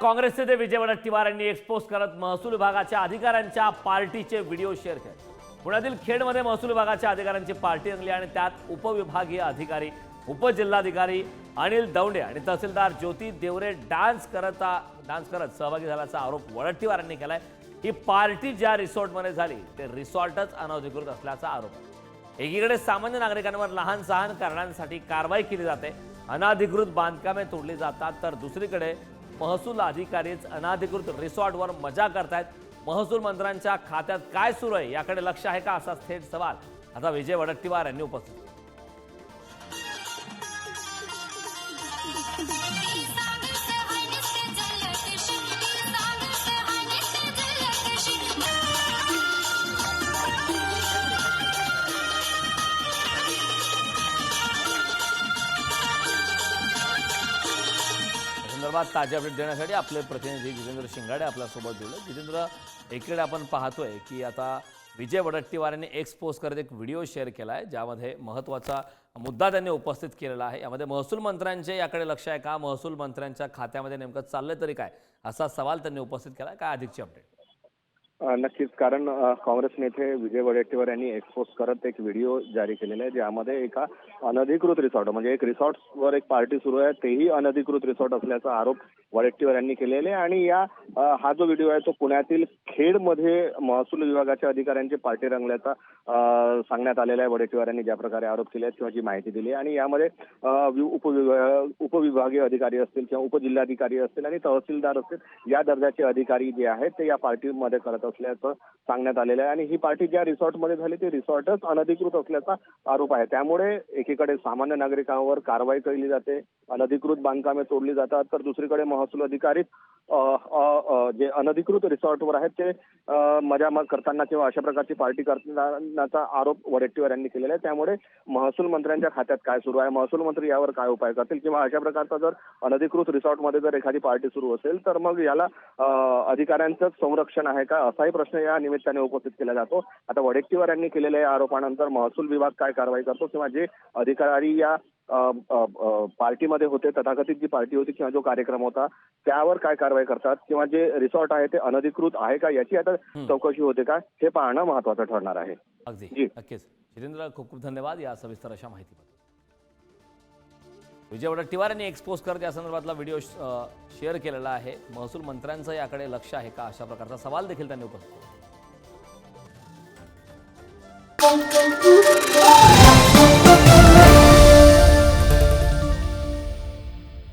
काँग्रेसचे ते विजय वडट्टीवार यांनी एक्सपोज करत महसूल विभागाच्या अधिकाऱ्यांच्या पार्टीचे व्हिडिओ शेअर केले. पुण्यातील खेडमध्ये महसूल विभागाच्या अधिकाऱ्यांची पार्टी रंगली आणि त्यात उपविभागीय अधिकारी उपजिल्हाधिकारी अनिल दौंडे आणि तहसीलदार ज्योती देवरे डान्स करत डान्स करत सहभागी झाल्याचा आरोप वडट्टीवार यांनी केलाय. ही पार्टी ज्या रिसॉर्टमध्ये झाली ते रिसॉर्टच अनधिकृत असल्याचा आरोप. आहे एकीकडे सामान्य नागरिकांवर लहान सहान कारणांसाठी कारवाई केली जाते अनाधिकृत बांधकामे तोडली जातात तर दुसरीकडे महसूल अधिकारीच अनाधिकृत रिसॉर्टवर मजा करतायत. महसूल मंत्र्यांच्या खात्यात काय सुरू आहे याकडे लक्ष आहे का असा थेट सवाल. आता विजय वडट्टीवार यांनी उपस्थित संदर्भात ताजे अपडेट देण्यासाठी आपले प्रतिनिधी जितेंद्र शिंगाडे आपल्यासोबत जोडले जितेंद्र एकीकडे आपण पाहतोय की आता विजय वडट्टीवार यांनी एक्स पोस्ट करत एक व्हिडिओ शेअर केला आहे ज्यामध्ये महत्त्वाचा मुद्दा त्यांनी उपस्थित केलेला आहे. यामध्ये महसूल मंत्र्यांचे याकडे लक्ष आहे का? महसूल मंत्र्यांच्या खात्यामध्ये नेमकं चाललं तरी काय? असा सवाल त्यांनी उपस्थित केला काय अधिकची अपडेट नक्कीच. कारण काँग्रेस नेते विजय वडेट्टीवार यांनी एक्सपोज करत एक व्हिडिओ जारी केलेला आहे ज्यामध्ये एका अनधिकृत रिसॉर्ट म्हणजे एक रिसॉर्टवर एक पार्टी सुरू आहे तेही अनधिकृत रिसॉर्ट असल्याचा आरोप वडेट्टीवार यांनी केलेले आहे. आणि या हा जो व्हिडिओ आहे तो पुण्यातील खेडमध्ये महसूल विभागाच्या अधिकाऱ्यांची पार्टी रंगल्याचा सांगण्यात आलेला आहे वडेट्टीवार यांनी ज्या प्रकारे आरोप केले आहेत किंवा जी माहिती दिली आणि यामध्ये अ, वि- उपविभागीय अधिकारी असतील किंवा उपजिल्हाधिकारी असतील आणि तहसीलदार असतील या दर्जाचे अधिकारी जे आहेत ते या पार्टीमध्ये करत असल्याचं सांगण्यात आलेलं आहे. आणि ही पार्टी ज्या रिसॉर्टमध्ये झाली ती रिसॉर्टच अनधिकृत असल्याचा आरोप आहे. त्यामुळे एकीकडे सामान्य नागरिकांवर कारवाई केली जाते अनधिकृत बांधकामे तोडली जातात. तर दुसरीकडे महसूल अधिकारी जे अनधिकृत रिसॉर्टवर आहेत ते मजा करताना किंवा अशा प्रकारची पार्टी करतानाचा आरोप वडेट्टीवार यांनी केलेला आहे. त्यामुळे महसूल मंत्र्यांच्या खात्यात काय सुरू आहे महसूल मंत्री यावर काय उपाय करतील किंवा अशा प्रकारचा जर अनधिकृत रिसॉर्टमध्ये जर एखादी पार्टी सुरू असेल तर मग याला अधिकाऱ्यांचंच संरक्षण आहे का असाही प्रश्न या निमित्ताने उपस्थित केला जातो. आता वडेट्टीवार यांनी केलेल्या या आरोपानंतर महसूल विभाग काय कारवाई करतो किंवा जे अधिकारी या पार्टीमध्ये होते तथाकथित जी पार्टी होती किंवा जो कार्यक्रम होता त्यावर काय कारवाई करतात किंवा जे रिसॉर्ट आहे ते अनधिकृत आहे का याची आता चौकशी होते का हे पाहणं महत्वाचं ठरणार आहे. जी. नक्कीच. जितेंद्र खूप खूप धन्यवाद या सविस्तर अशा माहितीबद्दल. विजय वडट्टीवार यांनी एक्सपोज करत या संदर्भातला व्हिडिओ शेअर केलेला आहे. महसूल मंत्र्यांचं याकडे लक्ष आहे का? अशा प्रकारचा सवाल देखील त्यांनी उपस्थित केला.